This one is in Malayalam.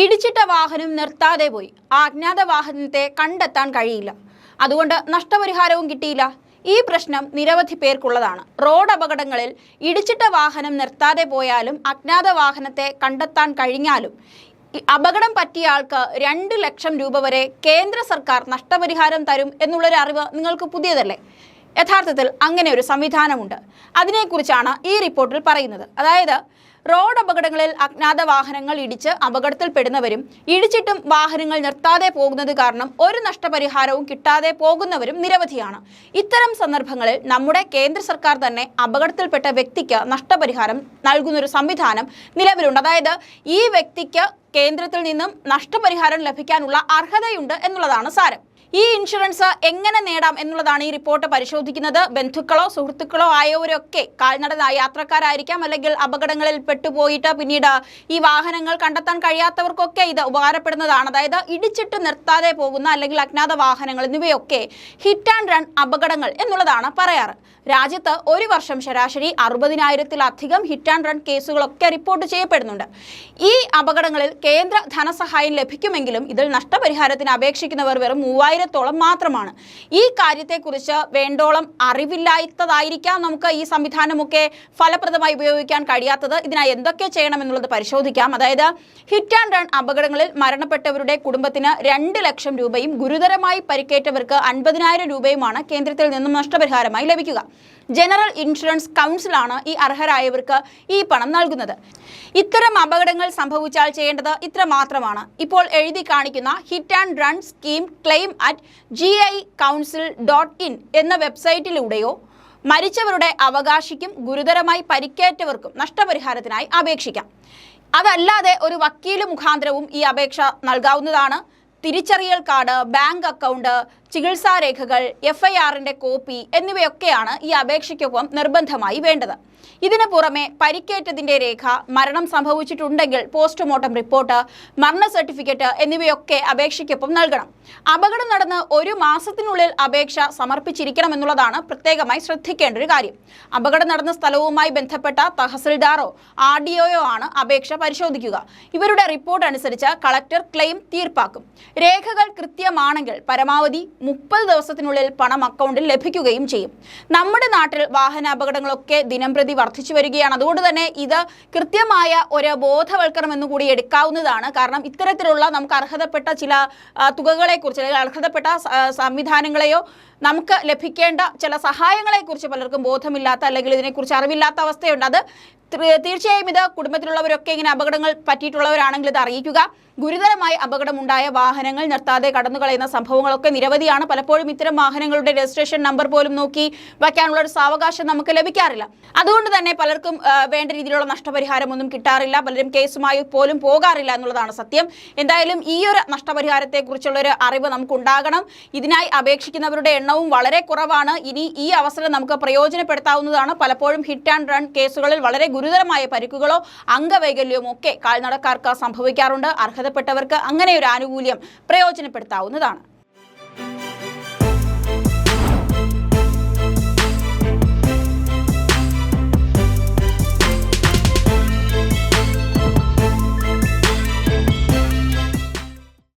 ഇടിച്ചിട്ട വാഹനം നിർത്താതെ പോയി. അജ്ഞാത വാഹനത്തെ കണ്ടെത്താൻ കഴിയില്ല. അതുകൊണ്ട് നഷ്ടപരിഹാരവും കിട്ടിയില്ല. ഈ പ്രശ്നം നിരവധി പേർക്കുള്ളതാണ്. റോഡ് അപകടങ്ങളിൽ ഇടിച്ചിട്ട വാഹനം നിർത്താതെ പോയാലും അജ്ഞാത വാഹനത്തെ കണ്ടെത്താൻ കഴിഞ്ഞാലും അപകടം പറ്റിയ ആൾക്ക് രണ്ട് ലക്ഷം രൂപ വരെ കേന്ദ്ര സർക്കാർ നഷ്ടപരിഹാരം തരും എന്നുള്ളൊരു അറിവ് നിങ്ങൾക്ക് പുതിയതല്ലേ? യഥാർത്ഥത്തിൽ അങ്ങനെ ഒരു സംവിധാനമുണ്ട്. അതിനെക്കുറിച്ചാണ് ഈ റിപ്പോർട്ടിൽ പറയുന്നത്. അതായത് റോഡ് അപകടങ്ങളിൽ അജ്ഞാത വാഹനങ്ങൾ ഇടിച്ച് അപകടത്തിൽപ്പെടുന്നവരും ഇടിച്ചിട്ടും വാഹനങ്ങൾ നിർത്താതെ പോകുന്നത് കാരണം ഒരു നഷ്ടപരിഹാരവും കിട്ടാതെ പോകുന്നവരും നിരവധിയാണ്. ഇത്തരം സന്ദർഭങ്ങളിൽ നമ്മുടെ കേന്ദ്ര സർക്കാർ തന്നെ അപകടത്തിൽപ്പെട്ട വ്യക്തിക്ക് നഷ്ടപരിഹാരം നൽകുന്നൊരു സംവിധാനം നിലവിലുണ്ട്. അതായത് ഈ വ്യക്തിക്ക് കേന്ദ്രത്തിൽ നിന്നും നഷ്ടപരിഹാരം ലഭിക്കാനുള്ള അർഹതയുണ്ട് എന്നുള്ളതാണ് സാരം. ഈ ഇൻഷുറൻസ് എങ്ങനെ നേടാം എന്നുള്ളതാണ് ഈ റിപ്പോർട്ട് പരിശോധിക്കുന്നത്. ബന്ധുക്കളോ സുഹൃത്തുക്കളോ ആയവരൊക്കെ കാൽനട യാത്രക്കാരായിരിക്കാം അല്ലെങ്കിൽ അപകടങ്ങളിൽ പെട്ടുപോയിട്ട് പിന്നീട് ഈ വാഹനങ്ങൾ കണ്ടെത്താൻ കഴിയാത്തവർക്കൊക്കെ ഇത് ഉപകാരപ്പെടുന്നതാണ്. അതായത് ഇടിച്ചിട്ട് നിർത്താതെ പോകുന്ന അല്ലെങ്കിൽ അജ്ഞാത വാഹനങ്ങൾ എന്നിവയൊക്കെ ഹിറ്റ് ആൻഡ് റൺ അപകടങ്ങൾ എന്നുള്ളതാണ് പറയാറ്. രാജ്യത്ത് ഒരു വർഷം ശരാശരി അറുപതിനായിരത്തിലധികം ഹിറ്റ് ആൻഡ് റൺ കേസുകളൊക്കെ റിപ്പോർട്ട് ചെയ്യപ്പെടുന്നുണ്ട്. ഈ അപകടങ്ങളിൽ കേന്ദ്ര ധനസഹായം ലഭിക്കുമെങ്കിലും ഇതിൽ നഷ്ടപരിഹാരത്തിന് അപേക്ഷിക്കുന്നവർ വെറും മൂവായിരത്തോളം മാത്രമാണ്. ഈ കാര്യത്തെക്കുറിച്ച് വേണ്ടോളം അറിവില്ലാത്തതായിരിക്കാം നമുക്ക് ഈ സംവിധാനമൊക്കെ ഫലപ്രദമായി ഉപയോഗിക്കാൻ കഴിയാത്തത്. ഇതിനായി എന്തൊക്കെ ചെയ്യണമെന്നുള്ളത് പരിശോധിക്കാം. അതായത് ഹിറ്റ് ആൻഡ് റൺ അപകടങ്ങളിൽ മരണപ്പെട്ടവരുടെ കുടുംബത്തിന് രണ്ട് ലക്ഷം രൂപയും ഗുരുതരമായി പരിക്കേറ്റവർക്ക് അൻപതിനായിരം രൂപയുമാണ് കേന്ദ്രത്തിൽ നിന്നും നഷ്ടപരിഹാരമായി ലഭിക്കുക. ജനറൽ ഇൻഷുറൻസ് കൗൺസിലാണ് ഈ അർഹരായവർക്ക് ഈ പണം നൽകുന്നത്. ഇത്തരം അപകടങ്ങൾ സംഭവിച്ചാൽ ചെയ്യേണ്ടത് ഇത്ര മാത്രമാണ് ഇപ്പോൾ എഴുതി കാണിക്കുന്ന hit and run scheme claim at G I council dot in എന്ന വെബ്സൈറ്റിലൂടെയോ മരിച്ചവരുടെ അവകാശിക്കും ഗുരുതരമായി പരിക്കേറ്റവർക്കും നഷ്ടപരിഹാരത്തിനായി അപേക്ഷിക്കാം. അതല്ലാതെ ഒരു വക്കീൽ മുഖാന്തരവും ഈ അപേക്ഷ നൽകാവുന്നതാണ്. തിരിച്ചറിയൽ കാർഡ് ബാങ്ക് അക്കൗണ്ട് ചികിത്സാ രേഖകൾ എഫ് ഐ ആറിന്റെ കോപ്പി എന്നിവയൊക്കെയാണ് ഈ അപേക്ഷയ്ക്കൊപ്പം നിർബന്ധമായി വേണ്ടത്. ഇതിനു പുറമെ പരിക്കേറ്റതിന്റെ രേഖ മരണം സംഭവിച്ചിട്ടുണ്ടെങ്കിൽ പോസ്റ്റ്മോർട്ടം റിപ്പോർട്ട് മരണ സർട്ടിഫിക്കറ്റ് എന്നിവയൊക്കെ അപേക്ഷയ്ക്കൊപ്പം നൽകണം. അപകടം നടന്ന് ഒരു മാസത്തിനുള്ളിൽ അപേക്ഷ സമർപ്പിച്ചിരിക്കണമെന്നുള്ളതാണ് പ്രത്യേകമായി ശ്രദ്ധിക്കേണ്ട ഒരു കാര്യം. അപകടം നടന്ന സ്ഥലവുമായി ബന്ധപ്പെട്ട തഹസിൽദാറോ ആർ ഡി ഒയോ ആണ് അപേക്ഷ പരിശോധിക്കുക. ഇവരുടെ റിപ്പോർട്ട് അനുസരിച്ച് കളക്ടർ ക്ലെയിം തീർപ്പാക്കും. രേഖകൾ കൃത്യമാണെങ്കിൽ പരമാവധി മുപ്പത് ദിവസത്തിനുള്ളിൽ പണം അക്കൗണ്ടിൽ ലഭിക്കുകയും ചെയ്യും. നമ്മുടെ നാട്ടിൽ വാഹനാപകടങ്ങളൊക്കെ ദിനംപ്രതി വർദ്ധിച്ചു വരികയാണ്. അതുകൊണ്ട് തന്നെ ഇത് കൃത്യമായ ഒരു ബോധവൽക്കരണം എന്നുകൂടി എടുക്കാവുന്നതാണ്. കാരണം ഇത്തരത്തിലുള്ള നമുക്ക് അർഹതപ്പെട്ട ചില തുകകളെക്കുറിച്ച് അല്ലെങ്കിൽ അർഹതപ്പെട്ട സംവിധാനങ്ങളെയോ നമുക്ക് ലഭിക്കേണ്ട ചില സഹായങ്ങളെക്കുറിച്ച് പലർക്കും ബോധമില്ലാത്ത അല്ലെങ്കിൽ ഇതിനെക്കുറിച്ച് അറിവില്ലാത്ത അവസ്ഥയുണ്ട്. അത് തീർച്ചയായും ഇത് കുടുംബത്തിലുള്ളവരൊക്കെ ഇങ്ങനെ അപകടങ്ങൾ പറ്റിയിട്ടുള്ളവരാണെങ്കിൽ ഇത് അറിയിക്കുക. ഗുരുതരമായി അപകടമുണ്ടായ വാഹനങ്ങൾ നിർത്താതെ കടന്നു കളയുന്ന സംഭവങ്ങളൊക്കെ നിരവധിയാണ്. പലപ്പോഴും ഇത്തരം വാഹനങ്ങളുടെ രജിസ്ട്രേഷൻ നമ്പർ പോലും നോക്കി വയ്ക്കാനുള്ള ഒരു സാവകാശം നമുക്ക് ലഭിക്കാറില്ല. അതുകൊണ്ട് തന്നെ പലർക്കും വേണ്ട രീതിയിലുള്ള നഷ്ടപരിഹാരമൊന്നും കിട്ടാറില്ല. പലരും കേസുമായി പോലും പോകാറില്ല എന്നുള്ളതാണ് സത്യം. എന്തായാലും ഈ ഒരു നഷ്ടപരിഹാരത്തെക്കുറിച്ചുള്ള ഒരു അറിവ് നമുക്ക് ഉണ്ടാകണം ഇതിനായി അപേക്ഷിക്കുന്നവരുടെ എണ്ണവും വളരെ കുറവാണ്. ഇനി ഈ അവസരം നമുക്ക് പ്രയോജനപ്പെടുത്താവുന്നതാണ്. പലപ്പോഴും ഹിറ്റ് ആൻഡ് റൺ കേസുകളിൽ വളരെ ഗുരുതരമായ പരിക്കുകളോ അംഗവൈകല്യമോ ഒക്കെ കാൽനടക്കാർക്ക് സംഭവിക്കാറുണ്ട്. അർഹതപ്പെട്ടവർക്ക് അങ്ങനെ ഒരു ആനുകൂല്യം പ്രയോജനപ്പെടുത്താവുന്നതാണ്.